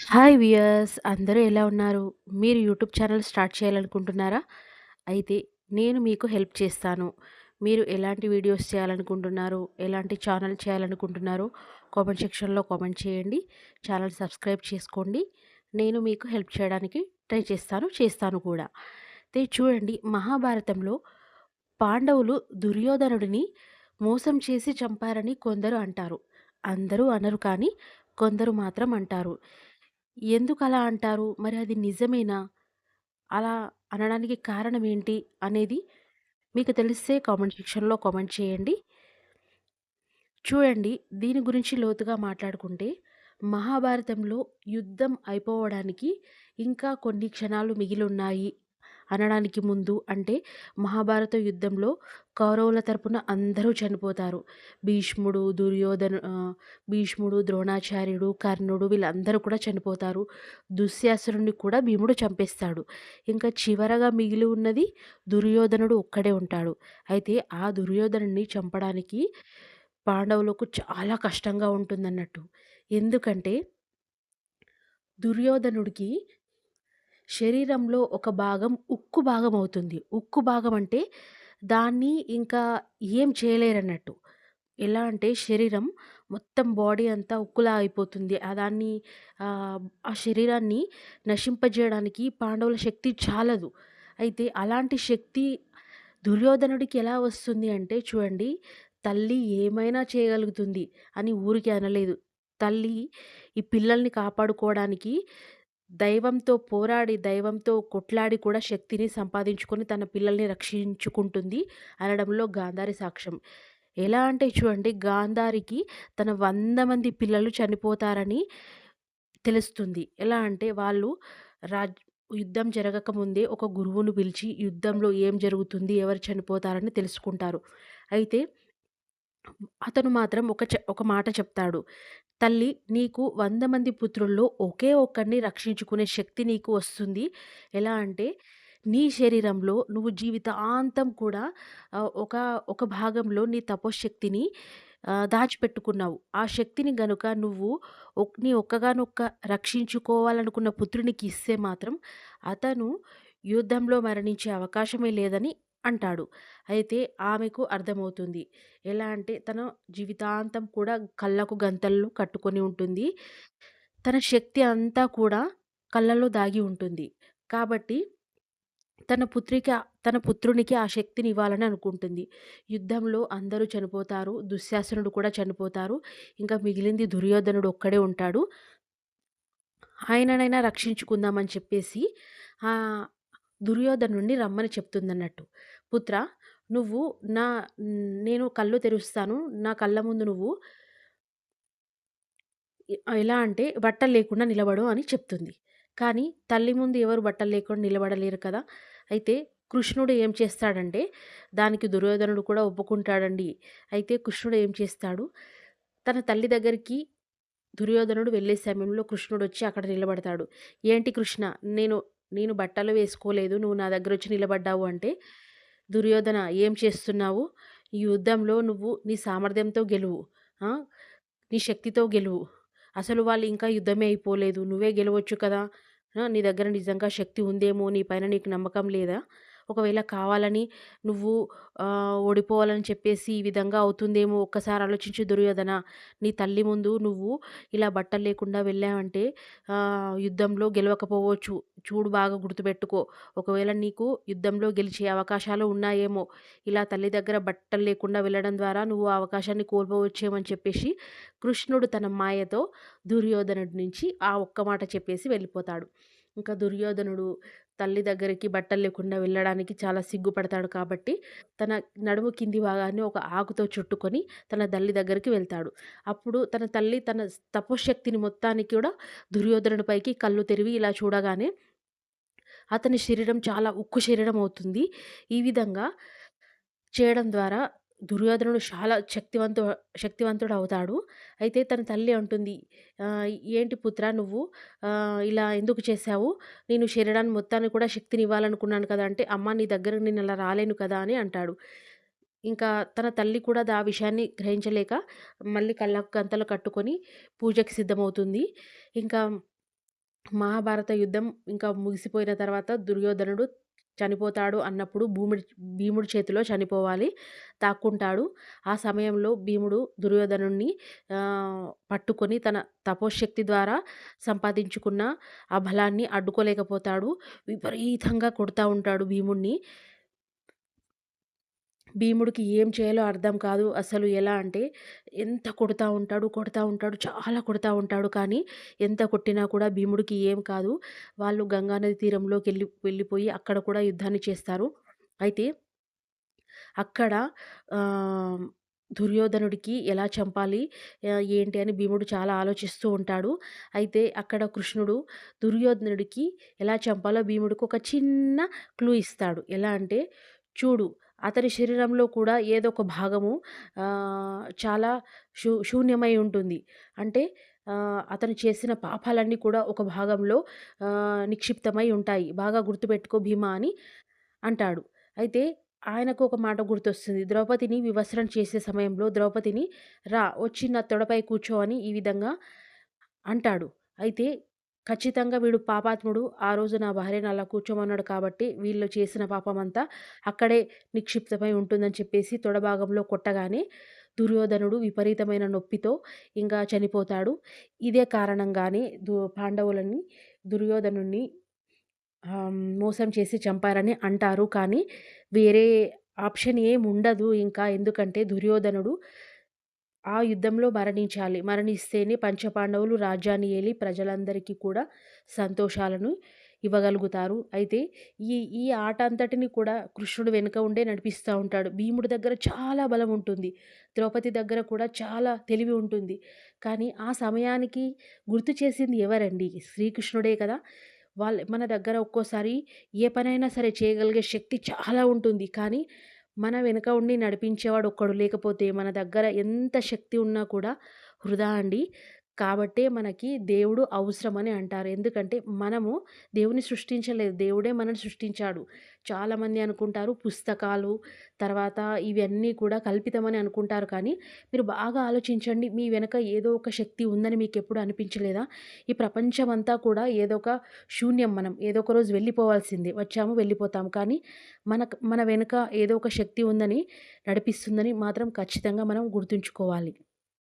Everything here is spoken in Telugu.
హాయ్ వియర్స్ అందరూ ఎలా ఉన్నారు? మీరు యూట్యూబ్ ఛానల్ స్టార్ట్ చేయాలనుకుంటున్నారా? అయితే నేను మీకు హెల్ప్ చేస్తాను. మీరు ఎలాంటి వీడియోస్ చేయాలనుకుంటున్నారు? ఎలాంటి ఛానల్ చేయాలనుకుంటున్నారో కామెంట్ సెక్షన్‌లో కామెంట్ చేయండి. ఛానల్ సబ్స్క్రైబ్ చేసుకోండి. నేను మీకు హెల్ప్ చేయడానికి ట్రై చేస్తాను. చేస్తాను కూడా. అయితే చూడండి మహాభారతంలో పాండవులు దుర్యోధనుడిని మోసం చేసి చంపారని కొందరు అంటారు. అందరూ అనరు కానీ కొందరు మాత్రం అంటారు. ఎందుకలా అంటారు? మరి అది నిజమేనా? అలా అనడానికి కారణం ఏంటి? అనేది మీకు తెలిస్తే కామెంట్ సెక్షన్‌లో కామెంట్ చేయండి. చూడండి దీని గురించి లోతుగా మాట్లాడుకుంటే మహాభారతంలో యుద్ధం అయిపోవడానికి ఇంకా కొన్ని క్షణాలు మిగిలున్నాయి అనడానికి ముందు అంటే మహాభారత యుద్ధంలో కౌరవుల తరపున అందరూ చనిపోతారు. భీష్ముడు, దుర్యోధను భీష్ముడు, ద్రోణాచార్యుడు, కర్ణుడు వీళ్ళందరూ కూడా చనిపోతారు. దుశ్శాసనుడిని కూడా భీముడు చంపేస్తాడు. ఇంకా చివరగా మిగిలి ఉన్నది దుర్యోధనుడు ఒక్కడే ఉంటాడు. అయితే ఆ దుర్యోధనుడిని చంపడానికి పాండవులకు చాలా కష్టంగా ఉంటుందన్నట్టు. ఎందుకంటే దుర్యోధనుడికి శరీరంలో ఒక భాగం ఉక్కు భాగం అవుతుంది. ఉక్కు భాగం అంటే దాన్ని ఇంకా ఏం చేయలేరన్నట్టు. ఎలా అంటే శరీరం మొత్తం బాడీ అంతా ఉక్కులా అయిపోతుంది. దాన్ని ఆ శరీరాన్ని నశింపజేయడానికి పాండవుల శక్తి చాలదు. అయితే అలాంటి శక్తి దుర్యోధనుడికి ఎలా వస్తుంది అంటే చూడండి, తల్లి ఏమైనా చేయగలుగుతుంది అని ఊరికి అనలేదు. తల్లి ఈ పిల్లల్ని కాపాడుకోవడానికి దైవంతో పోరాడి, దైవంతో కొట్లాడి కూడా శక్తిని సంపాదించుకొని తన పిల్లల్ని రక్షించుకుంటుంది అనడంలో గాంధారి సాక్ష్యం. ఎలా అంటే చూడండి గాంధారికి తన వంద మంది పిల్లలు చనిపోతారని తెలుస్తుంది. ఎలా అంటే వాళ్ళు రాజ్ యుద్ధం జరగకముందే ఒక గురువును పిలిచి యుద్ధంలో ఏం జరుగుతుంది? ఎవరు చనిపోతారని తెలుసుకుంటారు. అయితే అతను మాత్రం ఒక చె ఒక మాట చెప్తాడు. తల్లి నీకు వంద మంది పుత్రుల్లో ఒకే ఒక్కడిని రక్షించుకునే శక్తి నీకు వస్తుంది. ఎలా అంటే నీ శరీరంలో నువ్వు జీవితాంతం కూడా ఒక ఒక భాగంలో నీ తపోశక్తిని దాచిపెట్టుకున్నావు. ఆ శక్తిని గనుక నువ్వు ఒక్ నీ ఒక్కగానొక్క రక్షించుకోవాలనుకున్న పుత్రునికి ఇస్తే మాత్రం అతను యుద్ధంలో మరణించే అవకాశమే లేదని అంటాడు. అయితే ఆమెకు అర్థమవుతుంది. ఎలా అంటే తన జీవితాంతం కూడా కళ్ళకు గంతలు కట్టుకొని ఉంటుంది. తన శక్తి అంతా కూడా కళ్ళలో దాగి ఉంటుంది. కాబట్టి తన పుత్రికి తన పుత్రునికి ఆ శక్తిని ఇవ్వాలని అనుకుంటుంది. యుద్ధంలో అందరూ చనిపోతారు. దుశ్శాసనుడు కూడా చనిపోతారు. ఇంకా మిగిలింది దుర్యోధనుడు ఒక్కడే ఉంటాడు. ఆయననైనా రక్షించుకుందామని చెప్పేసి దుర్యోధనుడిని రమ్మని చెప్తుందన్నట్టు. పుత్ర నువ్వు నా నేను కళ్ళు తెరుస్తాను. నా కళ్ళ ముందు నువ్వు ఎలా అంటే బట్టలు లేకుండా నిలబడు అని చెప్తుంది. కానీ తల్లి ముందు ఎవరు బట్టలు లేకుండా నిలబడలేరు కదా! అయితే కృష్ణుడు ఏం చేస్తాడంటే దానికి దుర్యోధనుడు కూడా ఒప్పుకుంటాడండి. అయితే కృష్ణుడు ఏం చేస్తాడు, తన తల్లి దగ్గరికి దుర్యోధనుడు వెళ్ళే సమయంలో కృష్ణుడు వచ్చి అక్కడ నిలబడతాడు. "ఏంటి కృష్ణ నేను నేను బట్టలు వేసుకోలేదు. నువ్వు నా దగ్గర వచ్చి నిలబడ్డావు" అంటే, "దుర్యోధన ఏం చేస్తున్నావు? ఈ యుద్ధంలో నువ్వు నీ సామర్థ్యంతో గెలువు. నీ శక్తితో గెలువు. అసలు వాళ్ళు ఇంకా యుద్ధమే అయిపోలేదు. నువ్వే గెలవచ్చు కదా! నీ దగ్గర నిజంగా శక్తి ఉందేమో! నీ పైన నీకు నమ్మకం లేదా? ఒకవేళ కావాలని నువ్వు ఓడిపోవాలని చెప్పేసి ఈ విధంగా అవుతుందేమో ఒక్కసారి ఆలోచించి దుర్యోధన. నీ తల్లి ముందు నువ్వు ఇలా బట్టలు లేకుండా వెళ్ళావంటే యుద్ధంలో గెలవకపోవచ్చు. చూడు బాగా గుర్తుపెట్టుకో. ఒకవేళ నీకు యుద్ధంలో గెలిచే అవకాశాలు ఉన్నాయేమో! ఇలా తల్లి దగ్గర బట్టలు లేకుండా వెళ్ళడం ద్వారా నువ్వు ఆ అవకాశాన్ని కోల్పోవచ్చేమని అని చెప్పేసి కృష్ణుడు తన మాయతో దుర్యోధనుడి నుంచి ఆ ఒక్క మాట చెప్పేసి వెళ్ళిపోతాడు. ఇంకా దుర్యోధనుడు తల్లి దగ్గరికి బట్టలు లేకుండా వెళ్ళడానికి చాలా సిగ్గుపడతాడు కాబట్టి, తన నడుము కింది భాగాన్ని ఒక ఆకుతో చుట్టుకొని తన తల్లి దగ్గరికి వెళ్తాడు. అప్పుడు తన తల్లి తన తపోశక్తిని మొత్తానికి కూడా దుర్యోధనుడిపైకి కళ్ళు తెరివి ఇలా చూడగానే అతని శరీరం చాలా ఉక్కు శరీరం అవుతుంది. ఈ విధంగా చేయడం ద్వారా దుర్యోధనుడు చాలా శక్తివంతు అవుతాడు అయితే తన తల్లి అంటుంది, "ఏంటి పుత్ర నువ్వు ఇలా ఎందుకు చేశావు? నేను శరీరాన్ని మొత్తాన్ని కూడా శక్తినివ్వాలనుకున్నాను కదా!" అంటే, "అమ్మ నీ దగ్గరకు నేను అలా రాలేను కదా!" అని అంటాడు. ఇంకా తన తల్లి కూడా ఆ విషయాన్ని గ్రహించలేక మళ్ళీ కళ్ళకు గంతలు కట్టుకొని పూజకి సిద్ధమవుతుంది. ఇంకా మహాభారత యుద్ధం ఇంకా ముగిసిపోయిన తర్వాత దుర్యోధనుడు చనిపోతాడు అన్నప్పుడు భూముడి భీముడి చేతిలో చనిపోవాలి తాక్కుంటాడు. ఆ సమయంలో భీముడు దుర్యోధనుణ్ణి పట్టుకొని తన తపోశక్తి ద్వారా సంపాదించుకున్న ఆ బలాన్ని అడ్డుకోలేకపోతాడు. విపరీతంగా కొడుతూ ఉంటాడు భీముణ్ణి. భీముడికి ఏం చేయాలో అర్థం కాదు. అసలు ఎలా అంటే ఎంత కొడతా ఉంటాడు కొడతా ఉంటాడు చాలా కొడతా ఉంటాడు. కానీ ఎంత కొట్టినా కూడా భీముడికి ఏం కాదు. వాళ్ళు గంగానది తీరంలోకి వెళ్ళి వెళ్ళిపోయి అక్కడ కూడా యుద్ధాన్ని చేస్తారు. అయితే అక్కడ దుర్యోధనుడికి ఎలా చంపాలి ఏంటి అని భీముడు చాలా ఆలోచిస్తూ ఉంటాడు. అయితే అక్కడ కృష్ణుడు దుర్యోధనుడికి ఎలా చంపాలో భీముడికి ఒక చిన్న క్లూ ఇస్తాడు. ఎలా అంటే చూడు అతని శరీరంలో కూడా ఏదో ఒక భాగము చాలా శూ శూన్యమై ఉంటుంది. అంటే అతను చేసిన పాపాలన్నీ కూడా ఒక భాగంలో నిక్షిప్తమై ఉంటాయి. బాగా గుర్తుపెట్టుకో భీమా అని అంటాడు. అయితే ఆయనకు ఒక మాట గుర్తొస్తుంది. ద్రౌపదిని వివస్త్రం చేసే సమయంలో ద్రౌపదిని రా వచ్చి నా తొడపై కూర్చో అని ఈ విధంగా అంటాడు. అయితే ఖచ్చితంగా వీడు పాపాత్ముడు. ఆ రోజు నా భార్యను అలా కూర్చోమన్నాడు కాబట్టి వీళ్ళు చేసిన పాపమంతా అక్కడే నిక్షిప్తమై ఉంటుందని చెప్పేసి తొడభాగంలో కొట్టగానే దుర్యోధనుడు విపరీతమైన నొప్పితో ఇంకా చనిపోతాడు. ఇదే కారణంగానే దు పాండవులని దుర్యోధనుని మోసం చేసి చంపారని అంటారు. కానీ వేరే ఆప్షన్ ఏం ఉండదు. ఇంకా ఎందుకంటే దుర్యోధనుడు ఆ యుద్ధంలో మరణించాలి. మరణిస్తేనే పంచపాండవులు రాజ్యాన్ని ఏలి ప్రజలందరికీ కూడా సంతోషాలను ఇవ్వగలుగుతారు. అయితే ఈ ఈ ఆట అంతటిని కూడా కృష్ణుడు వెనుక ఉండే నడిపిస్తూ ఉంటాడు. భీముడి దగ్గర చాలా బలం ఉంటుంది. ద్రౌపది దగ్గర కూడా చాలా తెలివి ఉంటుంది. కానీ ఆ సమయానికి గుర్తు చేసింది ఎవరండి? శ్రీకృష్ణుడే కదా. వాళ్ళ మన దగ్గర ఒక్కోసారి ఏ పనైనా సరే చేయగలిగే శక్తి చాలా ఉంటుంది. కానీ మన వెనుక ఉండి నడిపించేవాడు ఒక్కడు లేకపోతే మన దగ్గర ఎంత శక్తి ఉన్నా కూడా వృధా అండి. కాబట్టే మనకి దేవుడు అవసరమని అంటారు. ఎందుకంటే మనము దేవుని సృష్టించలేదు. దేవుడే మనని సృష్టించాడు. చాలామంది అనుకుంటారు పుస్తకాలు తర్వాత ఇవన్నీ కూడా కల్పితమని అనుకుంటారు. కానీ మీరు బాగా ఆలోచించండి. మీ వెనక ఏదో ఒక శక్తి ఉందని మీకు ఎప్పుడు అనిపించలేదా? ఈ ప్రపంచం అంతా కూడా ఏదో ఒక శూన్యం మనం. ఏదో ఒక రోజు వెళ్ళిపోవాల్సిందే. వచ్చాము వెళ్ళిపోతాం కానీ మన మన వెనుక ఏదో ఒక శక్తి ఉందని నడిపిస్తుందని మాత్రం ఖచ్చితంగా మనం గుర్తుంచుకోవాలి.